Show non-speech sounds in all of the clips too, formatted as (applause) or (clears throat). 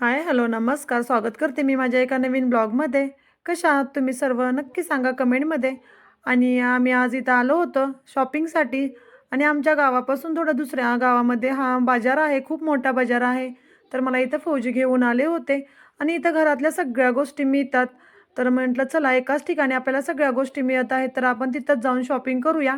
Hi hello नमस्कार. स्वागत करते मी माझ्या एका नवीन ब्लॉगमध्ये. कशा आहात तुम्ही सर्व? नक्की सांगा कमेंटमध्ये. आणि आम्ही आज इथं आलो होतो शॉपिंगसाठी आणि आमच्या गावापासून थोडं दुसऱ्या गावामध्ये हा बाजार आहे खूप मोठा बाजार आहे. तर मला इथं फौजी घेऊन आले होते आणि इथं घरातल्या सगळ्या गोष्टी मिळतात. तर म्हटलं चला एकाच ठिकाणी आपल्याला सगळ्या गोष्टी मिळत आहेत तर आपण तिथंच जाऊन शॉपिंग करूया.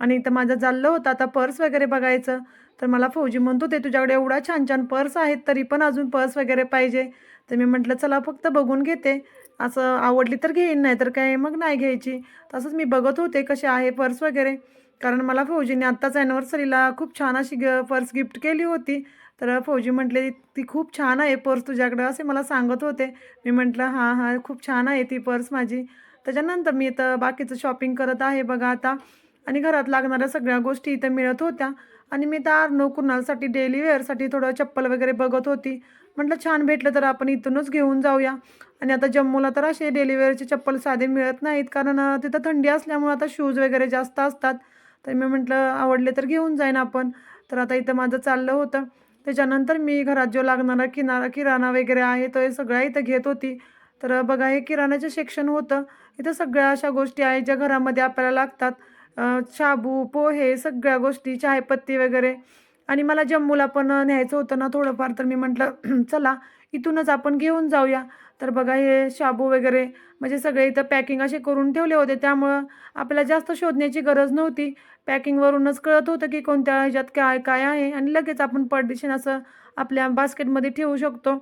आणि इथं माझं चाललं होतं आता पर्स वगैरे बघायचं. तर मला फौजी म्हणतो ते तुझ्याकडे एवढा छान छान पर्स आहेत तरी पण अजून पर्स वगैरे पाहिजे. तर मी म्हटलं चला फक्त बघून घेते. असं आवडली तर घेईन नाही तर काय मग नाही घ्यायची. तसंच मी बघत होते कसे आहे पर्स वगैरे. कारण मला फौजीने आत्ताच ॲनिव्हर्सरीला खूप छान अशी ग पर्स गिफ्ट केली होती. तर फौजी म्हटले ती खूप छान आहे पर्स तुझ्याकडं असे मला सांगत होते. मी म्हटलं हां हां खूप छान आहे ती पर्स माझी. त्याच्यानंतर मी इथं बाकीचं शॉपिंग करत आहे बघा आता. आणि घरात लागणाऱ्या सगळ्या गोष्टी इथं मिळत होत्या. आणि मी तर नो कुणालसाठी डेली वेअरसाठी थोडं चप्पल वगैरे बघत होती. म्हटलं छान भेटलं तर आपण इथूनच घेऊन जाऊया. आणि आता जम्मूला तर असे डेली वेअरचे चप्पल साधे मिळत नाहीत. कारण तिथं थंडी असल्यामुळं आता शूज वगैरे जास्त असतात. तर मी म्हटलं आवडले तर घेऊन जाईन आपण. तर आता इथं माझं चाललं होतं. त्याच्यानंतर मी घरात जो लागणारा किनारा किराणा वगैरे आहे तो हे सगळ्या इथं घेत होती. तर बघा हे किराण्याचं सेक्शन होतं. इथं सगळ्या अशा गोष्टी आहेत ज्या घरामध्ये आपल्याला लागतात. शाबू पोहे सगळ्या गोष्टी चायपत्ती वगैरे. आणि मला जम्मूला पण न्यायचं होतं ना थोडंफार तर मी म्हटलं (clears throat) चला इथूनच आपण घेऊन जाऊया. तर बघा हे शाबू वगैरे म्हणजे सगळे इथं पॅकिंग असे करून ठेवले होते. त्यामुळं आपल्याला जास्त शोधण्याची गरज नव्हती. पॅकिंगवरूनच कळत होतं की कोणत्या ह्याच्यात काय काय आहे. आणि लगेच आपण पडदिशन असं आपल्या बास्केटमध्ये ठेवू शकतो.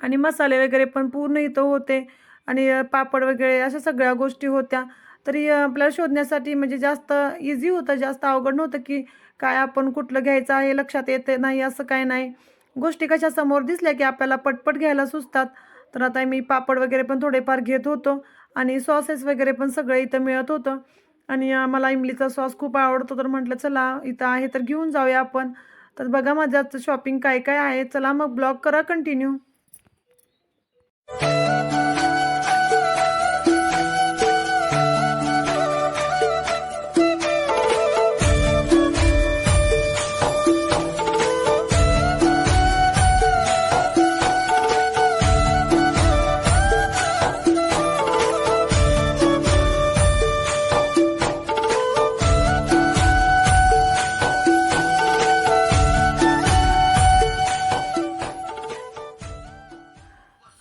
आणि मसाले वगैरे पण पूर्ण इथं होते. आणि पापड वगैरे अशा सगळ्या गोष्टी होत्या. तरी आपल्याला शोधण्यासाठी म्हणजे जास्त इझी होतं जास्त अवघड नव्हतं की काय आपण कुठलं घ्यायचं आहे लक्षात येते नाही असं काय नाही. गोष्टी कशा समोर दिसल्या की आपल्याला पटपट घ्यायला सुचतात. तर आता मी पापड वगैरे पण थोडेफार घेत होतो आणि सॉसेस वगैरे पण सगळं इथं मिळत होतं. आणि मला इमलीचा सॉस खूप आवडतो. तर म्हटलं चला इथं आहे तर घेऊन जाऊया आपण. तर बघा माझ्याच शॉपिंग काय काय आहे? चला मग ब्लॉग करा कंटिन्यू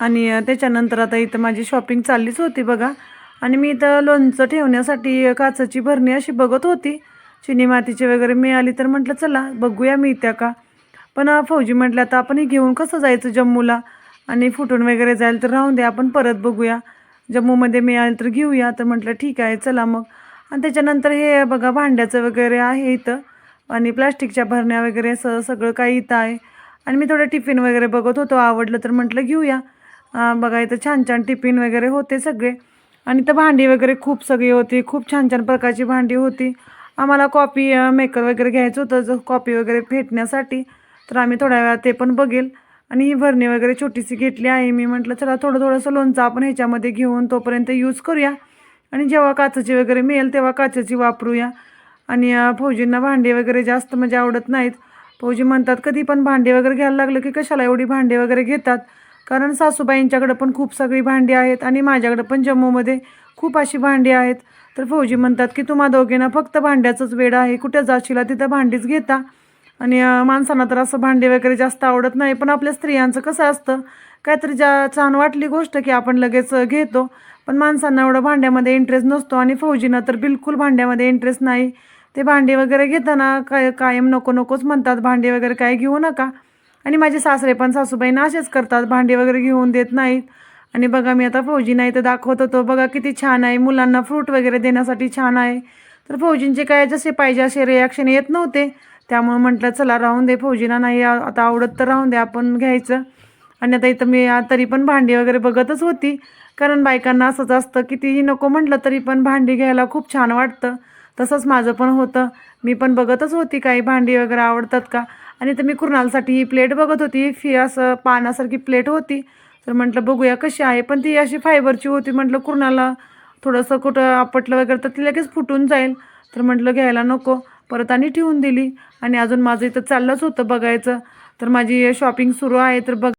आणि त्याच्यानंतर आता इथं माझी शॉपिंग चाललीच होती बघा. आणि मी इथं लोणचं ठेवण्यासाठी काचाची काचेची भरणी अशी बघत होती. चिनी मातीची वगैरे मिळाली तर म्हटलं चला बघूया मी त्या का? पण फौजी म्हटलं आता आपण हे घेऊन कसं जायचं जम्मूला? आणि फुटून वगैरे जाईल तर राहून दे आपण परत बघूया. जम्मूमध्ये मिळालं तर घेऊया. तर म्हटलं ठीक आहे चला मग. आणि त्याच्यानंतर हे बघा भांड्याचं वगैरे आहे इथं. आणि प्लास्टिकच्या भरण्या वगैरे असं सगळं काही इथं आहे. आणि मी थोडं टिफिन वगैरे बघत होतो आवडलं तर म्हटलं घेऊया. बघा इथं छान छान टिफिन वगैरे होते सगळे. आणि तर भांडी वगैरे खूप सगळी होती खूप छान छान प्रकारची भांडी होती. आम्हाला कॉपी मेकर वगैरे घ्यायचं होतं जर कॉपी वगैरे फेटण्यासाठी. तर आम्ही थोड्या वेळात ते पण बघेल. आणि ही भरणी वगैरे छोटीशी घेतली आहे मी म्हटलं चला थोडं थोडंसं लोणचं आपण ह्याच्यामध्ये घेऊन तोपर्यंत यूज करूया. आणि जेव्हा काचेची वगैरे मिळेल तेव्हा काचेची वापरूया. आणि फौजींना भांडी वगैरे जास्त म्हणजे आवडत नाहीत. फौजी म्हणतात कधी पण भांडी वगैरे घ्यायला लागलं की कशाला एवढी भांडी वगैरे घेतात? कारण सासूबाईंच्याकडं पण खूप सगळी भांडी आहेत आणि माझ्याकडं पण जम्मूमध्ये खूप अशी भांडी आहेत. तर फौजी म्हणतात की तुम्हा दोघींना फक्त भांड्याचंच वेळ आहे. कुठे जाशीला तिथं भांडीच घेता. आणि माणसांना तर असं भांडी वगैरे जास्त आवडत नाही पण आपल्या स्त्रियांचं कसं असतं काहीतरी ज्या छान वाटली गोष्ट की आपण लगेच घेतो. पण माणसांना एवढं भांड्यामध्ये इंटरेस्ट नसतो आणि फौजींना तर बिलकुल भांड्यामध्ये इंटरेस्ट नाही. ते भांडी वगैरे घेताना काय कायम नको नकोच म्हणतात. भांडी वगैरे काय घेऊ नका. आणि माझे सासरे पण सासूबाईंना असेच करतात भांडी वगैरे घेऊन देत नाहीत. आणि बघा मी आता फौजी नाही तर दाखवत होतो बघा किती छान आहे. मुलांना फ्रूट वगैरे देण्यासाठी छान आहे. तर फौजींचे काय जसे पाहिजे असे रिॲक्शन येत नव्हते. त्यामुळे म्हटलं चला राहून दे फौजीना नाही आता आवडत तर राहून दे आपण घ्यायचं. आणि आता इथं मी तरी पण भांडी वगैरे बघतच होती. कारण बायकांना असंच असतं कितीही नको म्हटलं तरी पण भांडी घ्यायला खूप छान वाटतं. तसंच माझं पण होतं. मी पण बघतच होती काही भांडी वगैरे आवडतात का? आणि तर मी कुणालसाठी ही प्लेट बघत होती. फी असं पानासारखी प्लेट होती. तर म्हटलं बघूया कशी आहे. पण ती अशी फायबरची होती. म्हटलं कुणाला थोडंसं कुठं आपटलं वगैरे तर ती लगेच फुटून जाईल. तर म्हटलं घ्यायला नको. परत आणि ठेवून दिली. आणि अजून माझं इथं चाललंच होतं बघायचं. तर माझी शॉपिंग सुरू आहे. तर बघ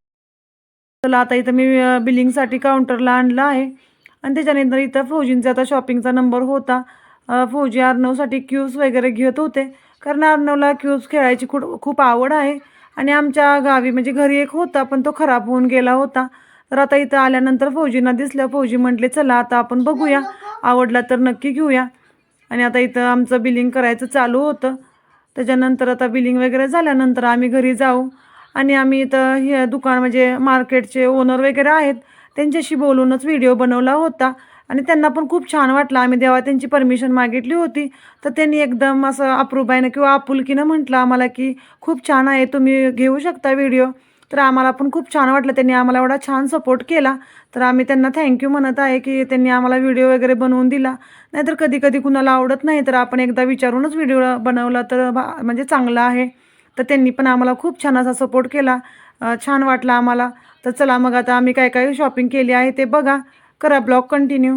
चला आता इथं मी बिलिंगसाठी काउंटरला आणलं आहे. आणि त्याच्यानंतर इथं फौजींचा आता शॉपिंगचा नंबर होता. फौजी अर्णवसाठी क्यूज वगैरे घेत होते. कारण अर्णवला क्यूज खेळायची खूप खूप आवड आहे. आणि आमच्या गावी म्हणजे घरी एक होता पण तो खराब होऊन गेला होता. तर आता इथं आल्यानंतर फौजींना दिसल्या फौजी म्हटले चला आता आपण बघूया. आवडला तर नक्की घेऊया. आणि आता इथं आमचं बिलिंग करायचं चालू होतं. त्याच्यानंतर आता बिलिंग वगैरे झाल्यानंतर आम्ही घरी जाऊ. आणि आम्ही इथं हे दुकान म्हणजे मार्केटचे ओनर वगैरे आहेत त्यांच्याशी बोलूनच व्हिडिओ बनवला होता. आणि त्यांना पण खूप छान वाटलं. आम्ही देवा त्यांची परमिशन मागितली होती तर त्यांनी एकदम असं अप्रूबाईनं किंवा आपुलकीनं म्हटलं आम्हाला की खूप छान आहे तुम्ही घेऊ शकता व्हिडिओ तर आम्हाला पण खूप छान वाटलं. त्यांनी आम्हाला एवढा छान सपोर्ट केला. तर आम्ही त्यांना थँक्यू म्हणत आहे की त्यांनी आम्हाला व्हिडिओ वगैरे बनवून दिला. नाहीतर कधी कधी कुणाला आवडत नाही तर आपण एकदा विचारूनच व्हिडिओ बनवला तर भा म्हणजे चांगला आहे. तर त्यांनी पण आम्हाला खूप छान असा सपोर्ट केला. छान वाटलं आम्हाला. तर चला मग आता आम्ही काय काय शॉपिंग केली आहे ते बघा. करा ब्लॉग कंटिन्यू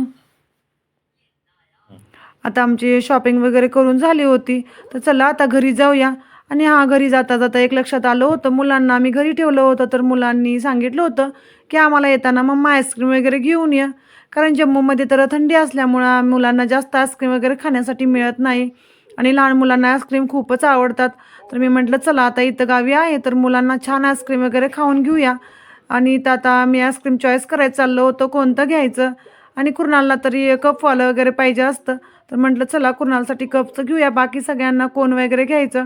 आता आमची शॉपिंग वगैरे करून झाली होती. तर चला आता घरी जाऊया. आणि हा घरी जाता जाता एक लक्षात आलं होतं मुलांना आम्ही घरी ठेवलं होतं तर मुलांनी सांगितलं होतं की आम्हाला येताना मम्मा आईस्क्रीम वगैरे घेऊन या. कारण जम्मूमध्ये तर थंडी असल्यामुळं मुलांना जास्त आईस्क्रीम वगैरे खाण्यासाठी मिळत नाही. आणि लहान मुलांना आईस्क्रीम खूपच आवडतात. तर मी म्हटलं चला आता इथं गावी आहे तर मुलांना छान आईस्क्रीम वगैरे खाऊन घेऊया. आणि तर आता मी आईस्क्रीम चॉईस करायचं चाललो होतो कोणतं घ्यायचं? आणि कुर्नालला तरी कपवालं वगैरे पाहिजे असतं. तर म्हटलं चला कुर्नालसाठी कपचं घेऊया बाकी सगळ्यांना कोण वगैरे घ्यायचं?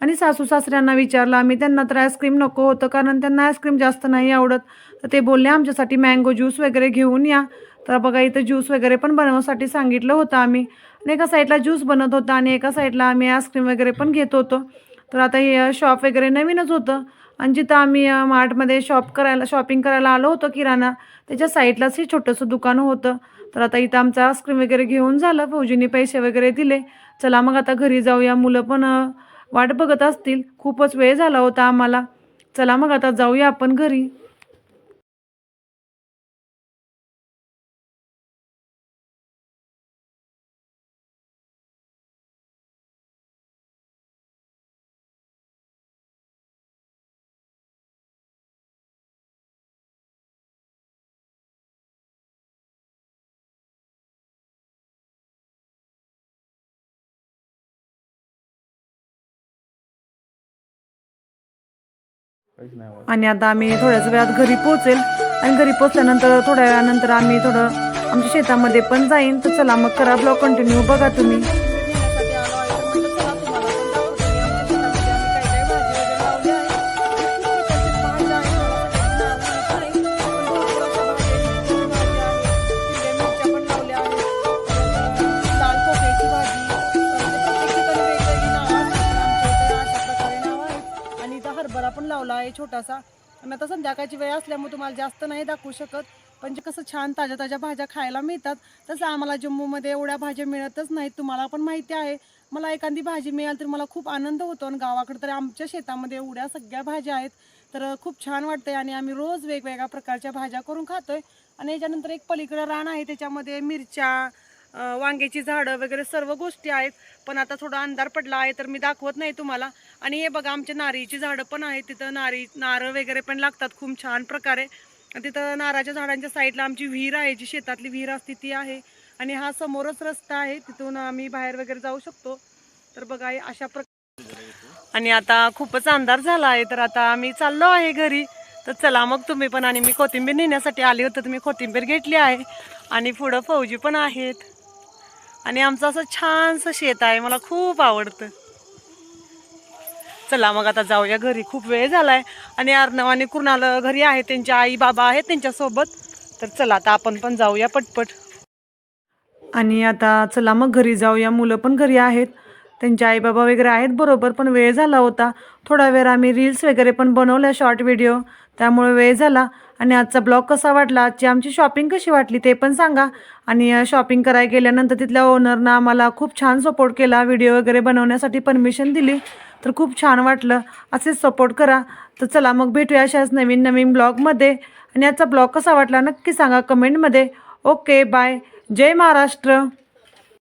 आणि सासू सासऱ्यांना विचारलं आम्ही त्यांना तर आईस्क्रीम नको होतं कारण त्यांना आईस्क्रीम जास्त नाही आवडत. तर ते बोलले आमच्यासाठी मँगो ज्यूस वगैरे घेऊन या. तर बघा इथं ज्यूस वगैरे पण बनवण्यासाठी सांगितलं होतं आम्ही. आणि एका साईडला ज्यूस बनत होता आणि एका साईडला आम्ही आईस्क्रीम वगैरे पण घेत होतो. तर आता हे शॉप वगैरे नवीनच होतं. आणि जिथं आम्ही मार्टमध्ये शॉप करायला शॉपिंग करायला आलो होतो किराणा त्याच्या साईडलाच हे छोटंसं दुकान होतं. तर आता इथं आमचं आईस्क्रीम वगैरे घेऊन झालं फौजीने पैसे वगैरे दिले. चला मग आता घरी जाऊया. मुलं पण वाट बघत असतील. खूपच वेळ झाला होता आम्हाला. चला मग आता जाऊया आपण घरी. आणि आता आम्ही थोड्याच वेळात घरी पोहोचेल. आणि घरी पोचल्यानंतर थोड्या वेळानंतर आम्ही थोडं आमच्या शेतामध्ये पण जाईन. तर चला मग करा ब्लॉग कंटिन्यू बघा तुम्ही. छोटासा. आणि आता संध्याकाळची वेळ असल्यामुळे तुम्हाला जास्त नाही दाखवू शकत. पण जे कसं छान ताज्या ताज्या भाज्या खायला मिळतात तसं आम्हाला जम्मूमध्ये एवढ्या भाज्या मिळतच नाहीत तुम्हाला पण माहिती आहे. मला एखादी भाजी मिळाली तर मला खूप आनंद होतो आणि गावाकडे तर आमच्या शेतामध्ये एवढ्या सगळ्या भाज्या आहेत. तर खूप छान वाटते आणि आम्ही रोज वेगवेगळ्या प्रकारच्या भाज्या करून खातोय. आणि याच्यानंतर एक पलीकडं रान आहे त्याच्यामध्ये मिरच्या वांग्याची झाडं वगैरे सर्व गोष्टी आहेत. पण आता थोडा अंधार पडला आहे तर मी दाखवत नाही तुम्हाला. आणि हे बघा आमच्या नारळीची झाडं पण आहेत. तिथं नारळी नारळ वगैरे पण लागतात खूप छान प्रकारे. तिथं नारळाच्या झाडांच्या साईडला आमची विहीर आहे जी शेतातली विहीर असते ती आहे. आणि हा समोरच रस्ता आहे. तिथून आम्ही बाहेर वगैरे जाऊ शकतो. तर बघा हे अशा प्रकार आणि आता खूपच अंधार झाला आहे. तर आता आम्ही चाललो आहे घरी. तर चला मग तुम्ही पण आणि मी कोथिंबीर नेण्यासाठी आली होती. तुम्ही कोथिंबीर घेतली आहे. आणि पुढं फौजी पण आहेत. आणि आमचं असं छानसं शेत आहे मला खूप आवडतं. चला मग आता जाऊया घरी खूप वेळ झालाय. आणि अर्णव आणि कुणाल घरी आहे त्यांचे आई बाबा आहेत त्यांच्यासोबत. तर चला आता आपण पण जाऊया पटपट. आणि आता चला मग घरी जाऊया मुलं पण घरी आहेत. त्यांचे आई बाबा वगैरे आहेत बरोबर पण वेळ झाला होता. थोडा वेळ आम्ही रील्स वगैरे पण बनवल्या शॉर्ट व्हिडिओ त्यामुळे वेळ झाला. आणि आजचा ब्लॉग कसा वाटला आजची आमची शॉपिंग कशी वाटली ते पण सांगा. आणि शॉपिंग करायला गेल्यानंतर तिथल्या ओनरनं आम्हाला खूप छान सपोर्ट केला व्हिडिओ वगैरे बनवण्यासाठी परमिशन दिली. तर खूप छान वाटलं. असेच सपोर्ट करा. तर चला मग भेटूया अशाच नवीन नवीन ब्लॉगमध्ये आणि आजचा ब्लॉग कसा वाटला नक्की सांगा कमेंटमध्ये ओके बाय जय महाराष्ट्र.